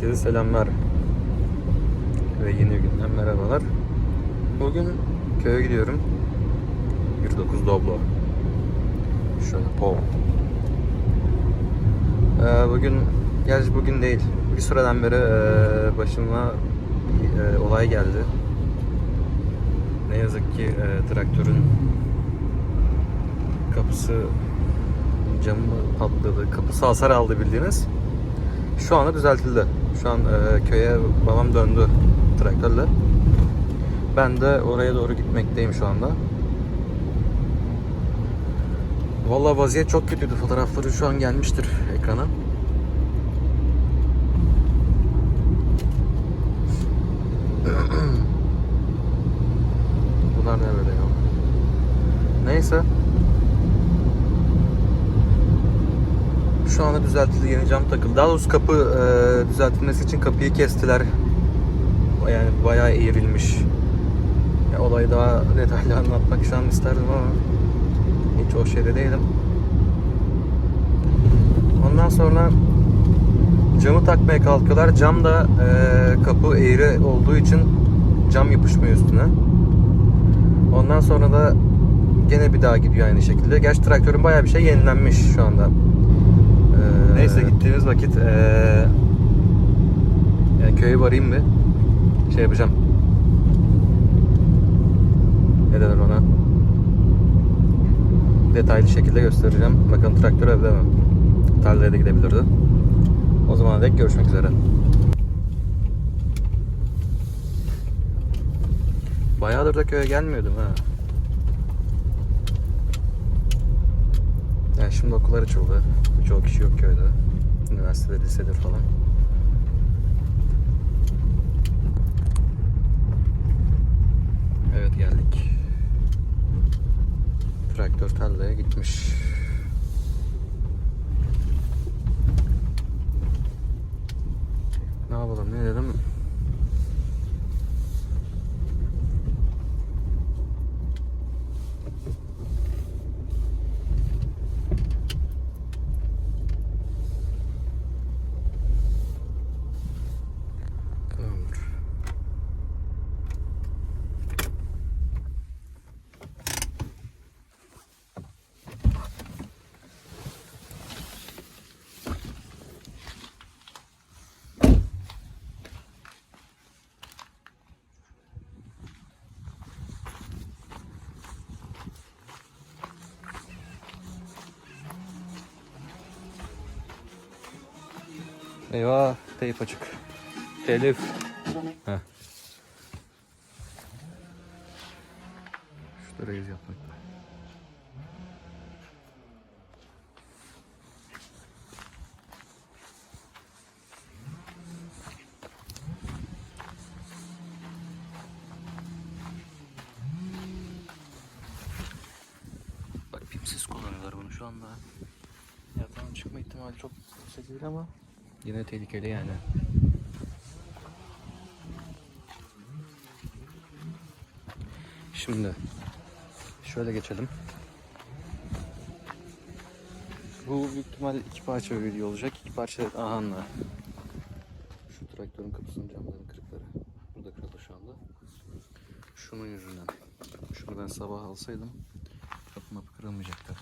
Herkese selamlar. Ve yeni günden merhabalar. Bugün köye gidiyorum. 19 Doblo. Şöyle pov. Ee, bugün, gerçi bugün değil. Bir süreden beri e, başıma bir e, olay geldi. Ne yazık ki e, traktörün kapısı camı patladı. Kapısı hasar aldı bildiğiniz. Şu anda düzeltildi. Şu an e, köye babam döndü traktörle. Ben de oraya doğru gitmekteyim şu anda. Vallahi vaziyet çok kötüydü. Fotoğrafları şu an gelmiştir ekrana. Bunlar ne böyle ya? Neyse. Şu anda düzeltildi yeni cam takıldı. Daha doğrusu kapı e, düzeltilmesi için kapıyı kestiler. Yani bayağı eğrilmiş. Ya, olayı daha detaylı anlatmak şu an isterdim ama hiç o şeyde değilim. Ondan sonra camı takmaya kalkıyorlar. Cam da e, kapı eğri olduğu için cam yapışmıyor üstüne. Ondan sonra da gene bir daha gidiyor aynı şekilde. Gerçi traktörün bayağı bir şey yenilenmiş şu anda. Neyse gittiğimiz vakit ee, yani köye varayım bir şey yapacağım. Ne denir ona? Detaylı şekilde göstereceğim. Bakalım traktör evde mi? Tarlaya da gidebilirdi. O zaman dek görüşmek üzere. Bayağıdır da köye gelmiyordum ha. Yani şimdi okullar açıldı. Çoğu kişi yok köyde. Üniversitede, lisedir falan. Evet geldik. Traktör tarlaya gitmiş. Ne yapalım ne dedim? Eyvah teyp açık. Telif. Heh. Şurada reis yapmakta. Bak pimsiz kullanıyorlar bunu şu anda. Yatağın çıkma ihtimali çok yüksek değil ama yine tehlikeli yani. Şimdi şöyle geçelim. Bu büyük ihtimal iki parça bir video olacak. İki parça ahanla. Şu traktörün kapısının camlarının kırıkları. Burada kırıldı şu anda. Şunun yüzünden. Şunu ben sabah alsaydım kapı mapı kırılmayacaktı.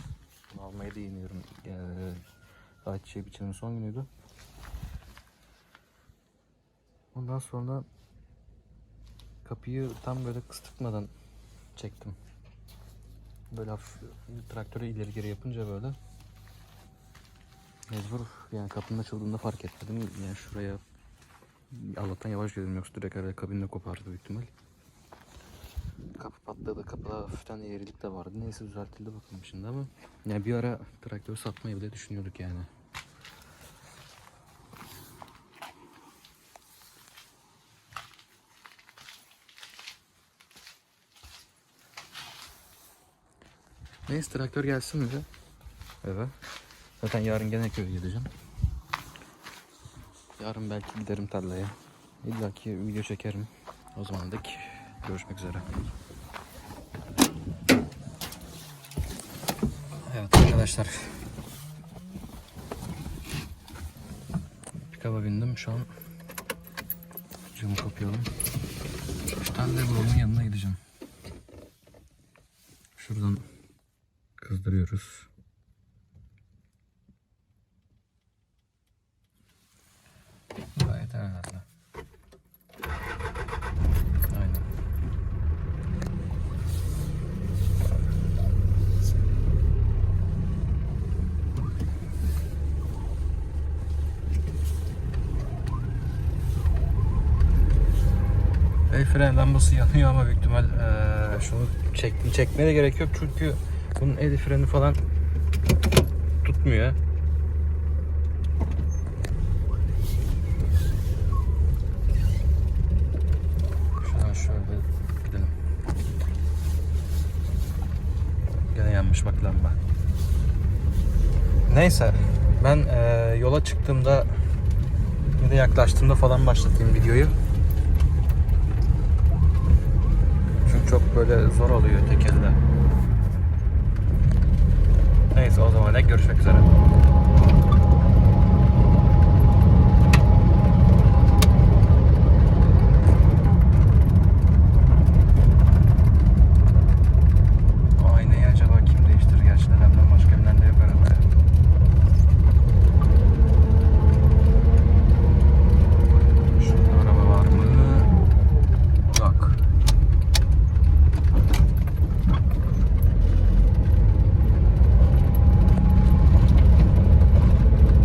Bunu almaya da iniyorum. Ee, daha çiçeği biçimin son günüydü. Ondan sonra kapıyı tam böyle kısıtmadan çektim. Böyle hafif traktörü ileri geri yapınca böyle mecbur yani kapının açıldığında fark etmedim. Yani şuraya Allah'tan yavaş girdim yoksa direkt araya kabinle kopardı büyük ihtimal. Kapı patladı. Kapıda hafiften eğrilik de vardı. Neyse düzeltildi bakalım şimdi ama yani bir ara traktörü satmayı bile düşünüyorduk yani. Neyse traktör gelsin bize. Eve. Zaten yarın gene köye gideceğim. Yarın belki giderim tarlaya. İlla ki video çekerim. O zaman dek görüşmek üzere. Evet arkadaşlar. Pikaba bindim şu an Camı kapayalım. Steinlerbauer'un yanına gideceğim. Şuradan kızdırıyoruz. Gayet herhalde. Aynen. El fren lambası yanıyor ama büyük ihtimal eee, şunu çek, çekmeye de gerek yok çünkü bunun el freni falan tutmuyor. Şuradan şöyle gidelim. Gene yanmış bak lamba. Neyse ben eee, yola çıktığımda ya da yaklaştığımda falan başlatayım videoyu. Çünkü çok böyle zor oluyor tekelde. Neyse o zaman da görüşmek üzere. O aynayı acaba kim değiştirir? Gerçi dedemden başka bilen de yok arabaya. Şurada araba var mı? Yok.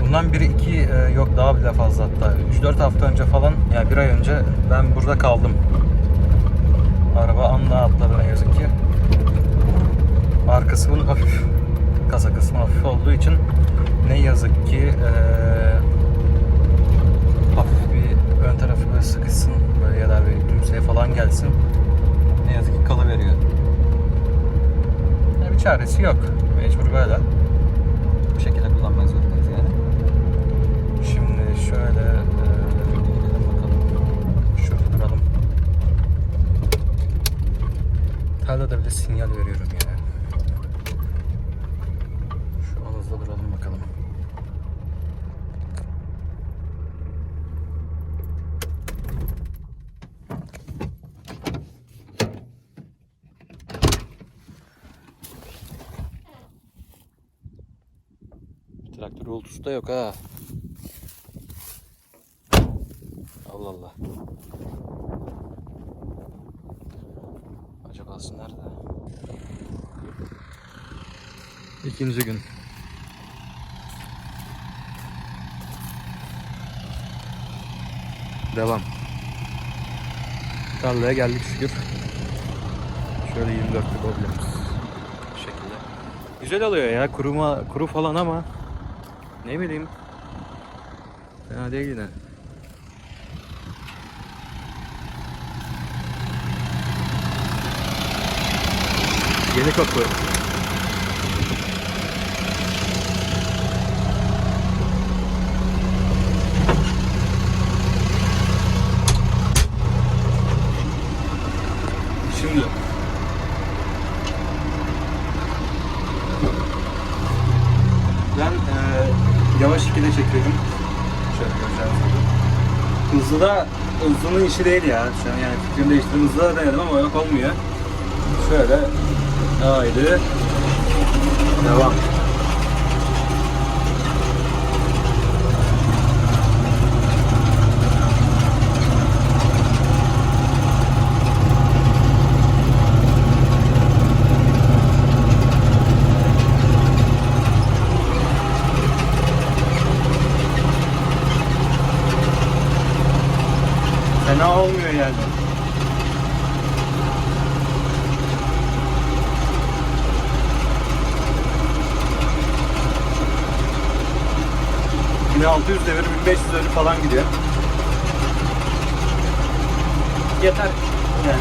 Bundan biri iki e, yok daha bile fazla hatta 3-4 hafta önce falan yani bir ay önce ben burada kaldım. Araba anla atladı ne yazık ki. Arkası bunun hafif kasa kısmı hafif olduğu için ne yazık ki e, hafif bir ön tarafı böyle sıkışsın böyle ya da bir tümseye falan gelsin. Ne yazık ki kalıveriyor. Yani bir çaresi yok. Mecbur böyle. Bir şekilde kullanmak zorundayız yani. Şimdi şöyle e, gidelim bakalım. Şurada duralım. Tarlada bile sinyal veriyorum yani. Şu an hızlı duralım bakalım. Da yok ha. Allah Allah. Acabası nerede? İkinci gün. Devam. Tarlaya geldik şükür. Şöyle 24'lük oblemiz. Bu şekilde. Güzel oluyor ya kuruma kuru falan ama ne bileyim. Fena değil yine. Yeni kapı. Şimdi ben eee yavaş ikide çekiyorum. Şöyle göreceğiniz gibi. Hızlı da hızlının işi değil ya. Şu an yani fikrimi değiştirdim. Hızlı da denedim ama yok olmuyor. Şöyle. Haydi. Devam. Fena olmuyor yani. Yine 600 devir 1500 devir falan gidiyor. Yeter yani.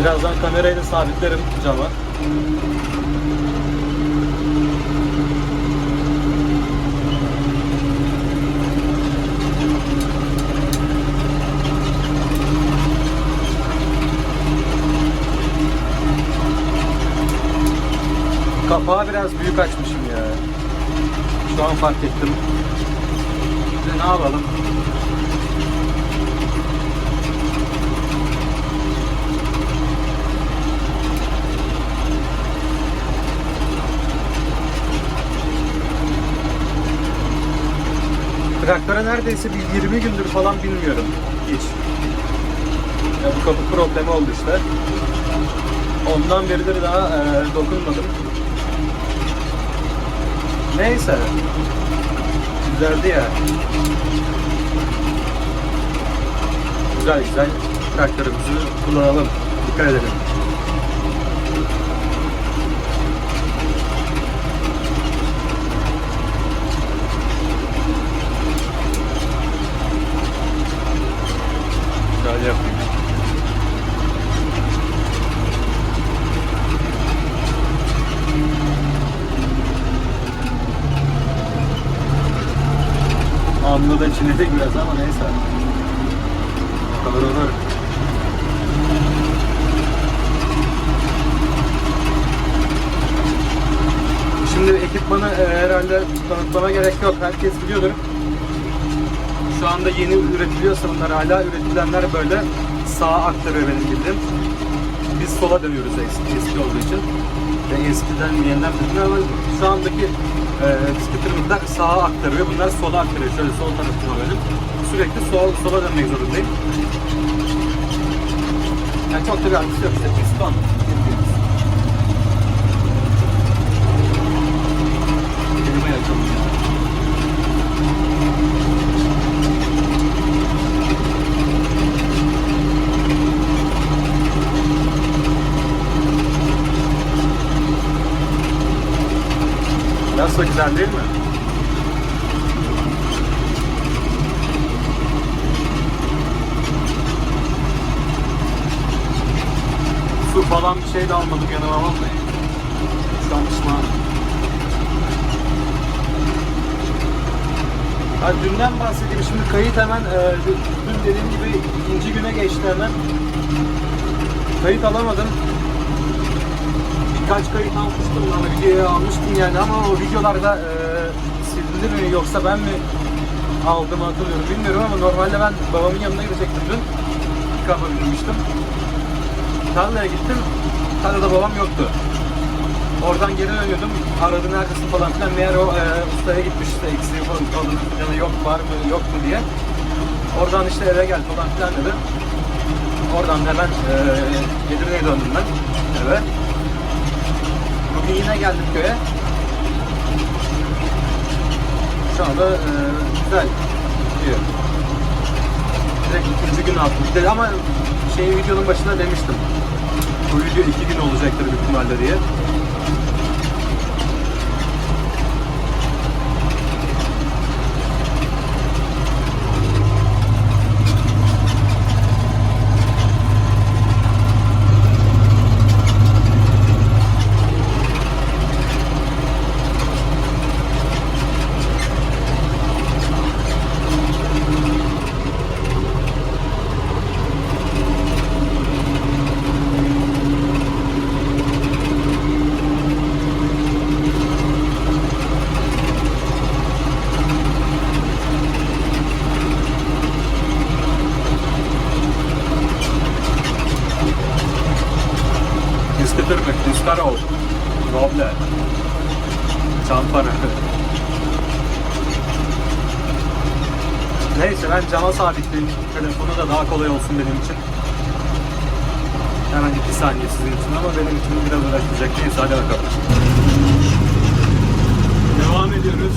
Birazdan kamerayı da sabitlerim cama. Kapağı biraz büyük açmışım ya. Şu an fark ettim. Ne yapalım? Traktöre neredeyse bir 20 gündür falan bilmiyorum. Hiç. Ya bu kapı problemi oldu işte. Ondan beridir daha e, dokunmadım. Neyse. Güzeldi ya. Güzel güzel traktörümüzü kullanalım. Dikkat edelim. Şöyle yapayım. Çiğnedik biraz ama neyse. Olur olur. Şimdi ekipmanı e, herhalde tanıtmama gerek yok. Herkes biliyordur. Şu anda yeni üretiliyorsa bunlar hala üretilenler böyle sağa aktarıyor benim bildiğim. Biz sola dönüyoruz eski, eski olduğu için. Ve eskiden yeniden bilmiyorum ama şu andaki e, scooter'ımızda sağa aktarıyor. Bunlar sola aktarıyor. Şöyle sol tarafıma benim. Sürekli sol, sola dönmek zorundayım. Yani çok da bir artısı yok. İşte piston. Klimayı açalım Nasıl güzel değil mi? Su falan bir şey de almadım yanıma vallahi. Şu an pişmanım. Ha, dünden bahsedeyim. Şimdi kayıt hemen e, dün dediğim gibi ikinci güne geçti hemen. Kayıt alamadım birkaç kayıt almıştım ama videoyu almıştım yani ama o videolarda e, silindi mi yoksa ben mi aldım hatırlıyorum bilmiyorum ama normalde ben babamın yanına gidecektim dün. Pikap'a binmiştim. Tarlaya gittim. Tarlada babam yoktu. Oradan geri dönüyordum. Aradı neredesin falan filan. Meğer o e, ustaya gitmiş işte eksiği falan kaldı. Yani yok var mı yok mu diye. Oradan işte eve gel falan filan dedi. Oradan hemen e, Edirne'ye döndüm ben eve. Yine geldim köye. Şu anda e, güzel gidiyor. Direkt ikinci gün attım. Dedi ama şey videonun başında demiştim. Bu video iki gün olacaktır büyük ihtimalle diye. Sabitleyeyim telefonu da daha kolay olsun benim için. Hemen iki saniye sizin için ama benim için biraz uğraşmayacak. Neyse hadi bakalım. Devam ediyoruz.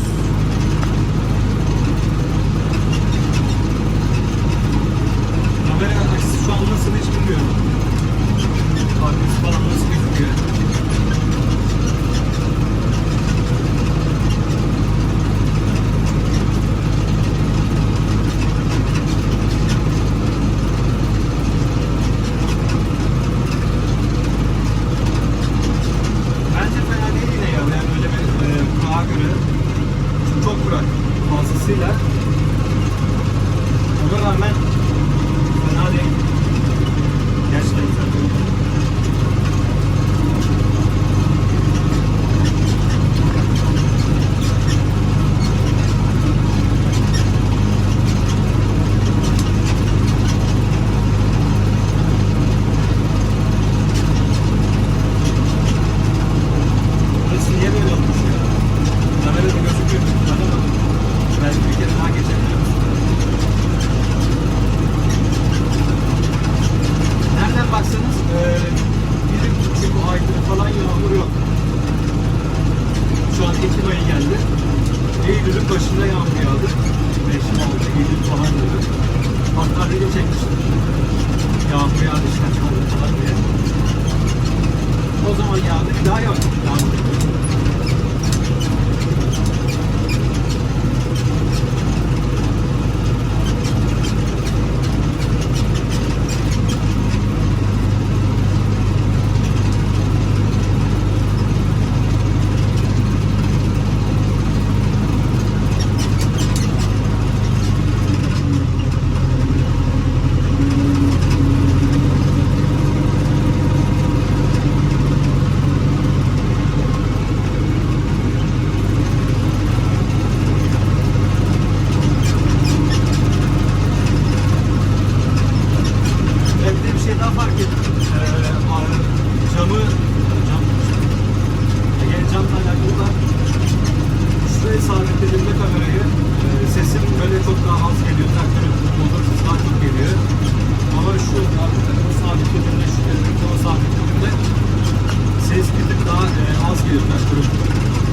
Видишь, наш крышку.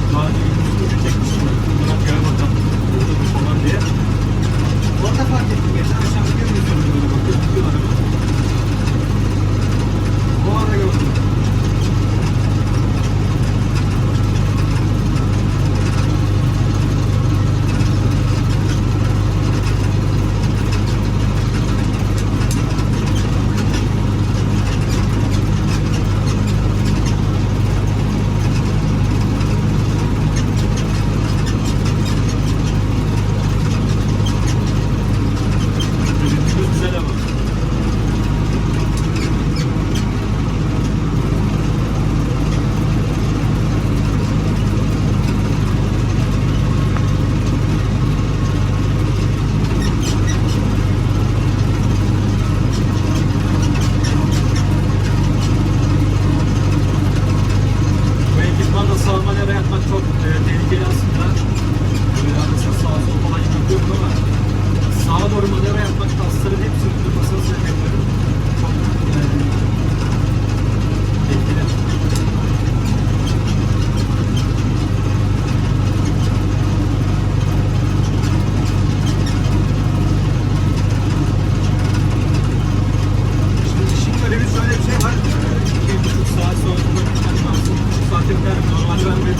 Два, три.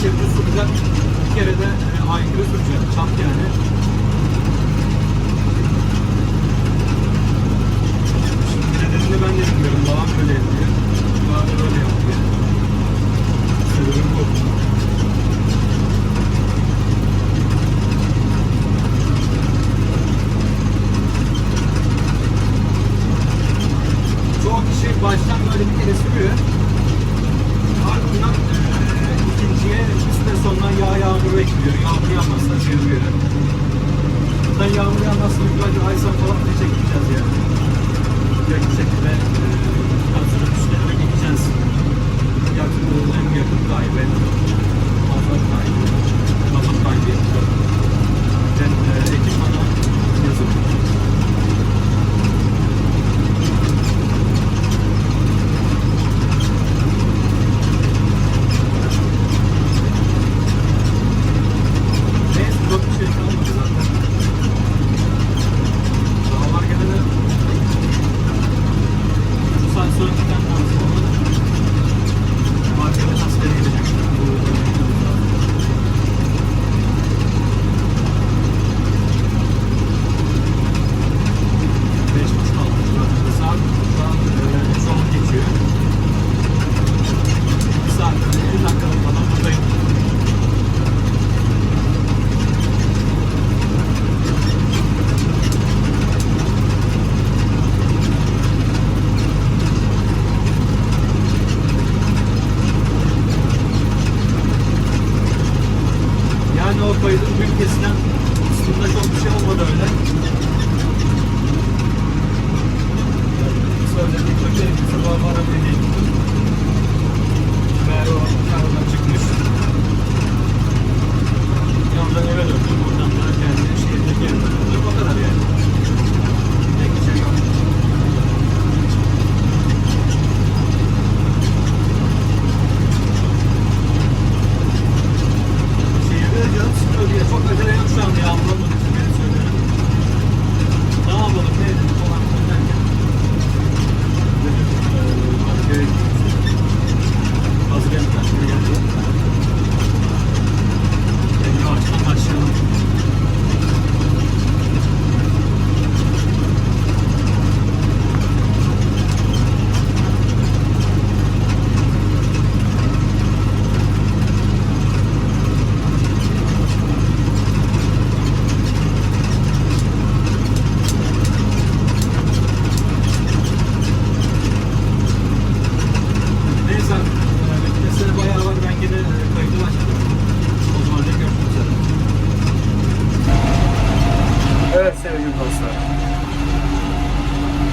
çeviri süracak. Bir kere de e, aykırı sürecek. Çat yani.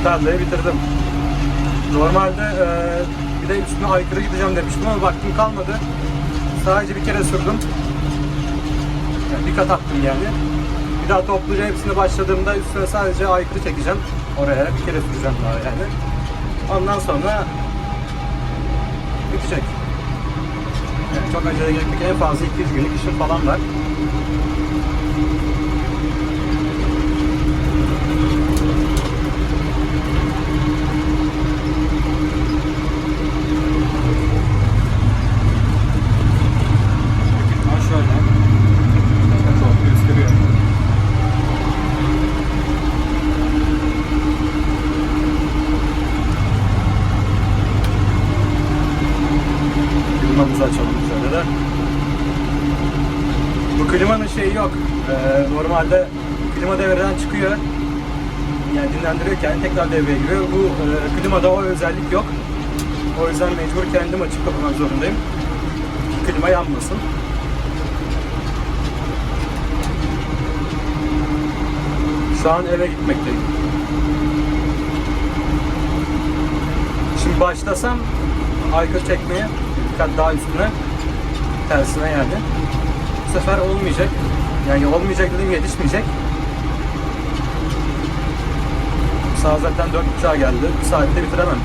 Vallahi bitirdim. Normalde e, bir de üstüne aykırı gideceğim demiştim ama vaktim kalmadı. Sadece bir kere sürdüm. Yani bir kat attım yani. Bir daha topluca hepsini başladığımda üstüne sadece aykırı çekeceğim. Oraya bir kere süreceğim daha yani. Ondan sonra bitecek. Yani çok acele gerek yok. En fazla 200 günlük işim falan var. Dinlendirirken tekrar devreye giriyor. Bu e, klimada o özellik yok. O yüzden mecbur kendim açıp kapamak zorundayım. Klima yanmasın. Şu an eve gitmekteyim. Şimdi başlasam aykırı çekmeye bir kat daha üstüne tersine yani. Bu sefer olmayacak. Yani olmayacak dedim yetişmeyecek. Saat zaten 4.30'a geldi. Bir saatte bitiremem.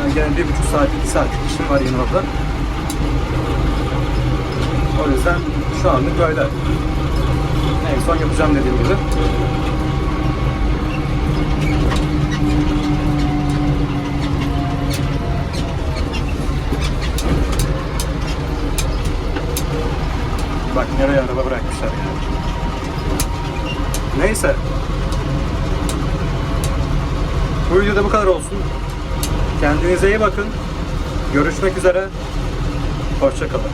Yani gene bir buçuk saat, iki saat işim var yine orada. O yüzden şu anlık böyle. En son yapacağım dediğim gibi. Bak nereye araba bırakmışlar. Neyse. Bu videoda bu kadar olsun. Kendinize iyi bakın. Görüşmek üzere. Hoşçakalın.